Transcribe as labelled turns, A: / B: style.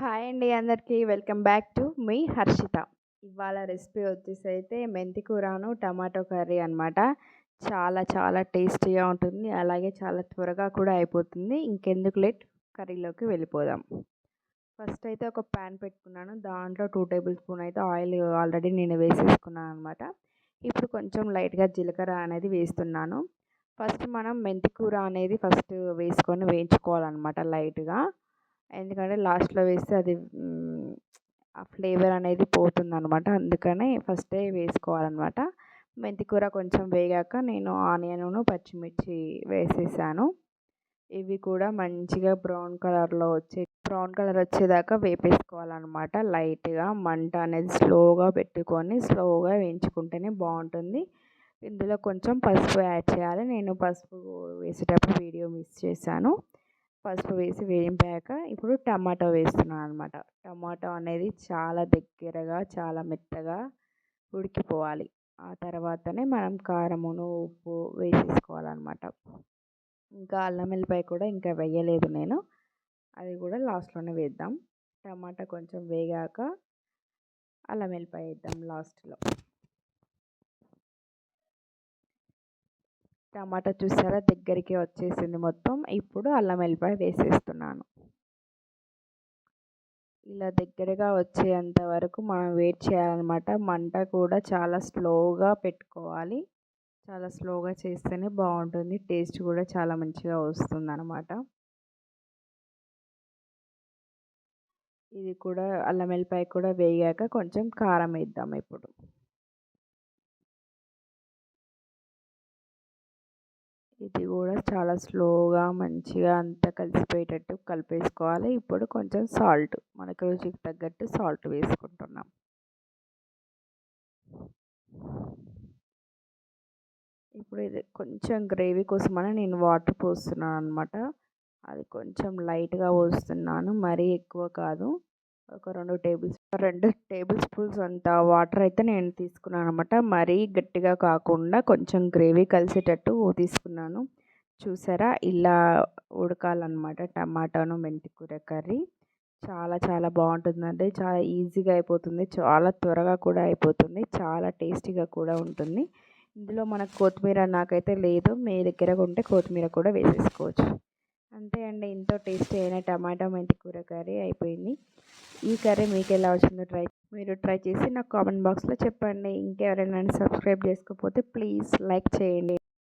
A: Hi అండి అందరికీ. Welcome back to మీ హర్షిత. ఇవాళ రెసిపీ వచ్చేసి అయితే మెంతి కూరను టమాటో కర్రీ అనమాట చాలా చాలా టేస్టీగా ఉంటుంది. అలాగే చాలా త్వరగా కూడా అయిపోతుంది. ఇంకెందుకు లేట్? కర్రీలోకి వెళ్ళిపోదాం. ఫస్ట్ అయితే ఒక ప్యాన్ పెట్టుకున్నాను. దాంట్లో టూ టేబుల్ స్పూన్ అయితే ఆయిల్ ఆల్రెడీ నేను వేసేసుకున్నాను అనమాట ఇప్పుడు కొంచెం లైట్గా జీలకర్ర అనేది వేస్తున్నాను. ఫస్ట్ మనం మెంతి కూర అనేది ఫస్ట్ వేసుకొని వేయించుకోవాలన్నమాట లైట్గా. ఎందుకంటే లాస్ట్లో వేస్తే అది ఆ ఫ్లేవర్ అనేది పోతుందనమాట. అందుకనే ఫస్టే వేసుకోవాలన్నమాట మెంతి కూర కొంచెం వేగాక నేను ఆనియన్ను పచ్చిమిర్చి వేసేసాను. ఇవి కూడా మంచిగా బ్రౌన్ కలర్లో వచ్చే బ్రౌన్ కలర్ వచ్చేదాకా వేపేసుకోవాలన్నమాట లైట్గా మంట అనేది స్లోగా పెట్టుకొని స్లోగా వేయించుకుంటేనే బాగుంటుంది. ఇందులో కొంచెం పసుపు యాడ్ చేయాలి. నేను పసుపు వేసేటప్పుడు వీడియో మిస్ చేశాను. పసుపు వేసి వేయింపాక ఇప్పుడు టమాటో వేస్తున్నాను అనమాట టమాటో అనేది చాలా దగ్గరగా చాలా మెత్తగా ఉడికిపోవాలి. ఆ తర్వాతనే మనం కారమును ఉప్పు వేసేసుకోవాలన్నమాట. ఇంకా అల్లం వెల్లిపాయ కూడా ఇంకా వేయలేదు నేను. అది కూడా లాస్ట్లోనే వేద్దాం. టమాటా కొంచెం వేగాక అల్లం వెల్లిపాయ వేద్దాం లాస్ట్లో. టమాటా చూసారా? దగ్గరికి వచ్చేసింది మొత్తం. ఇప్పుడు అల్లం వెల్లిపాయ వేసేస్తున్నాను. ఇలా దగ్గరగా వచ్చేంత వరకు మనం వెయిట్ చేయాలన్నమాట. మంట కూడా చాలా స్లోగా పెట్టుకోవాలి. చాలా స్లోగా చేస్తేనే బాగుంటుంది. టేస్ట్ కూడా చాలా మంచిగా వస్తుంది అనమాట ఇది కూడా అల్లం వెల్లిపాయ కూడా వేగాక కొంచెం కారం వేద్దాం ఇప్పుడు. ఇది కూడా చాలా స్లోగా మంచిగా అంతా కలిసిపోయేటట్టు కలిపేసుకోవాలి. ఇప్పుడు కొంచెం సాల్ట్ మనకు రుచికి తగ్గట్టు సాల్ట్ వేసుకుంటున్నాం. ఇప్పుడు ఇది కొంచెం గ్రేవీ కోసమని నేను వాటర్ పోస్తున్నాను అనమాట అది కొంచెం లైట్గా పోస్తున్నాను. మరీ ఎక్కువ కాదు. ఒక రెండు టేబుల్ రెండు టేబుల్ స్పూన్స్ అంత వాటర్ అయితే నేను తీసుకున్నాను అనమాట మరీ గట్టిగా కాకుండా కొంచెం గ్రేవీ కలిసేటట్టు తీసుకున్నాను. చూసారా? ఇలా ఉడకాలన్నమాట టమాటాను మెంతికూర కర్రీ. చాలా చాలా బాగుంటుందండి. చాలా ఈజీగా అయిపోతుంది. చాలా త్వరగా కూడా అయిపోతుంది. చాలా టేస్టీగా కూడా ఉంటుంది. ఇందులో మనకు కొత్తిమీర నాకైతే లేదు. మీ దగ్గర ఉంటే కొత్తిమీర కూడా వేసేసుకోవచ్చు. అంతే అండి. ఎంతో టేస్టీ అయిన టమాటా మెంతి కూర కర్రీ అయిపోయింది. ఈ కర్రీ మీకు ఎలా వచ్చిందో ట్రై మీరు ట్రై చేసి నాకు కామెంట్ బాక్స్లో చెప్పండి. ఇంకెవరైనా సబ్స్క్రైబ్ చేసుకోకపోతే ప్లీజ్ లైక్ చేయండి.